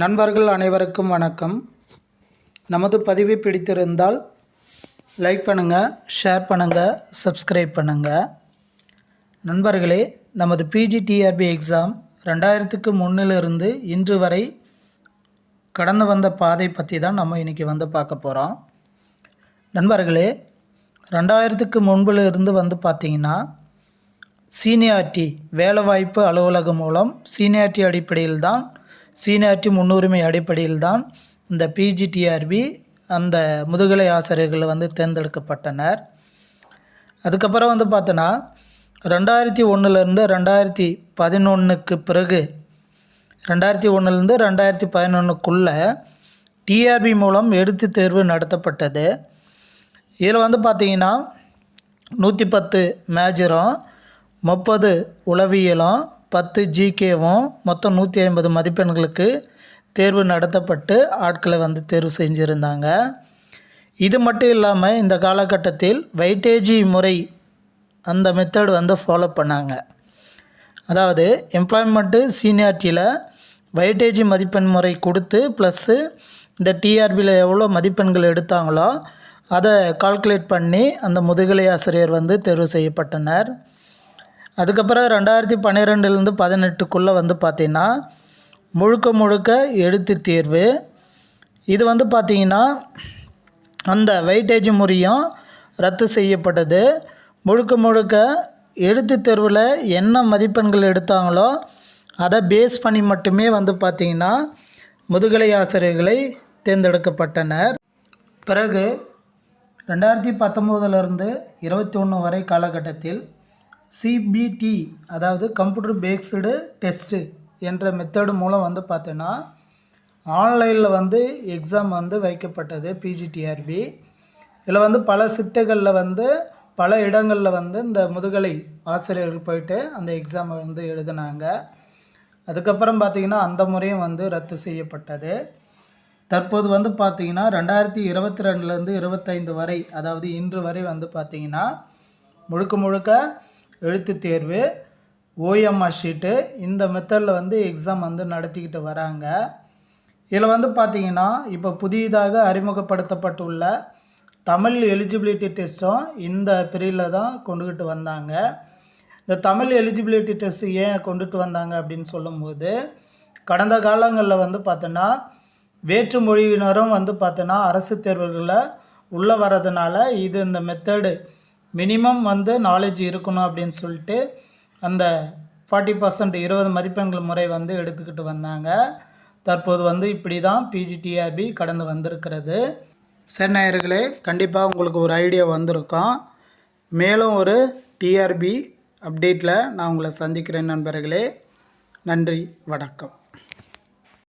நண்பர்கள் அனைவருக்கும் வணக்கம். நமது பதிவை பிடித்திருந்தால் லைக் பண்ணுங்கள் ஷேர் பண்ணுங்கள் சப்ஸ்கிரைப் பண்ணுங்கள் நண்பர்களே நமது பிஜிடிஆர்பி எக்ஸாம் ரெண்டாயிரத்துக்கு முன்னிலிருந்து இன்று வரை கடந்து வந்த பாதை பற்றி தான் நம்ம இன்றைக்கி வந்து பார்க்க போகிறோம் நண்பர்களே ரெண்டாயிரத்துக்கு முன்பில் இருந்து வந்து பார்த்தீங்கன்னா சீனியாரிட்டி வேலைவாய்ப்பு அலுவலகம் மூலம் சீனியாரிட்டி அடிப்படையில் தான் சீனியாரிட்டி முன்னுரிமை அடிப்படையில் தான் இந்த பிஜிடிஆர்பி அந்த முதுகலை ஆசிரியர்கள் வந்து தேர்ந்தெடுக்கப்பட்டனர். அதுக்கப்புறம் வந்து பார்த்தோன்னா ரெண்டாயிரத்தி ஒன்றுலேருந்து ரெண்டாயிரத்தி பதினொன்றுக்கு பிறகு ரெண்டாயிரத்தி ஒன்றுலேருந்து ரெண்டாயிரத்தி பதினொன்றுக்குள்ளே டிஆர்பி மூலம் எழுத்து தேர்வு நடத்தப்பட்டது. இதில் வந்து பார்த்தீங்கன்னா நூற்றி பத்து மேஜரும் முப்பது உளவியலும் பத்து ஜிகேவும் மொத்தம் நூற்றி ஐம்பது மதிப்பெண்களுக்கு தேர்வு நடத்தப்பட்டு ஆட்களை வந்து தேர்வு செஞ்சுருந்தாங்க. இது மட்டும் இல்லாமல் இந்த காலகட்டத்தில் வெயிட்டேஜி முறை அந்த மெத்தட் வந்து ஃபாலோ பண்ணாங்க. அதாவது எம்ப்ளாய்மெண்ட்டு சீனியாரிட்டியில் வெயிட்டேஜி மதிப்பெண் முறை கொடுத்து ப்ளஸ்ஸு இந்த டிஆர்பியில் எவ்வளோ மதிப்பெண்கள் எடுத்தாங்களோ அதை கால்குலேட் பண்ணி அந்த முதுகலை ஆசிரியர் வந்து தேர்வு செய்யப்பட்டனர். அதுக்கப்புறம் ரெண்டாயிரத்தி பன்னிரெண்டுலேருந்து பதினெட்டுக்குள்ளே வந்து பார்த்திங்கன்னா முழுக்க முழுக்க எழுத்து தேர்வு. இது வந்து பார்த்திங்கன்னா அந்த வெயிட்டேஜ் முறையும் ரத்து செய்யப்பட்டது. முழுக்க முழுக்க எழுத்து தேர்வில் என்ன மதிப்பெண்கள் எடுத்தாங்களோ அதை பேஸ் பண்ணி மட்டுமே வந்து பார்த்திங்கன்னா முதுகலை ஆசிரியர்களை தேர்ந்தெடுக்கப்பட்டனர். பிறகு ரெண்டாயிரத்தி பத்தொம்போதுலேருந்து இருபத்தி ஒன்று வரை காலகட்டத்தில் சிபிடி அதாவது கம்ப்யூட்டர் பேஸ்டு டெஸ்ட்டு என்ற மெத்தடு மூலம் வந்து பார்த்தோன்னா ஆன்லைனில் வந்து எக்ஸாம் வந்து வைக்கப்பட்டது பிஜிடிஆர்பி இதில் வந்து பல சிட்டுகளில் வந்து பல இடங்களில் வந்து இந்த முதுகலை ஆசிரியர்கள் போயிட்டு அந்த எக்ஸாம் வந்து எழுதினாங்க. அதுக்கப்புறம் பார்த்திங்கன்னா அந்த முறையும் வந்து ரத்து செய்யப்பட்டது. தற்போது வந்து பார்த்திங்கன்னா ரெண்டாயிரத்தி இருபத்தி ரெண்டுலேருந்து இருபத்தைந்து வரை அதாவது இன்று வரை வந்து பார்த்திங்கன்னா முழுக்க முழுக்க எழுத்து தேர்வு ஓஎம்ஆர் ஷீட்டு இந்த மெத்தடில் வந்து எக்ஸாம் வந்து நடத்திக்கிட்டு வராங்க. இதில் வந்து பார்த்திங்கன்னா இப்போ புதியதாக அறிமுகப்படுத்தப்பட்டுள்ள தமிழ் எலிஜிபிலிட்டி டெஸ்ட்டும் இந்த பிரிவில் தான் கொண்டுக்கிட்டு வந்தாங்க. இந்த தமிழ் எலிஜிபிலிட்டி டெஸ்ட் ஏன் கொண்டுட்டு வந்தாங்க அப்படின்னு சொல்லும்போது கடந்த காலங்களில் வந்து பார்த்தோன்னா வேற்று மொழியினரும் வந்து பார்த்தோன்னா அரசு தேர்வுகளில் உள்ளே வர்றதுனால இது இந்த மெத்தடு மினிமம் வந்து நாலேஜ் இருக்கணும் அப்படின்னு சொல்லிட்டு அந்த ஃபார்ட்டி பர்சன்ட் இருபது மதிப்பெண்கள் முறை வந்து எடுத்துக்கிட்டு வந்தாங்க. தற்போது வந்து இப்படி தான் பிஜிடிஆர்பி கடந்து வந்திருக்கிறது. சென்னையர்களே கண்டிப்பாக உங்களுக்கு ஒரு ஐடியா வந்திருக்கும். மேலும் ஒரு டிஆர்பி அப்டேட்டில் நான் உங்களை சந்திக்கிறேன் நண்பர்களே. நன்றி வணக்கம்.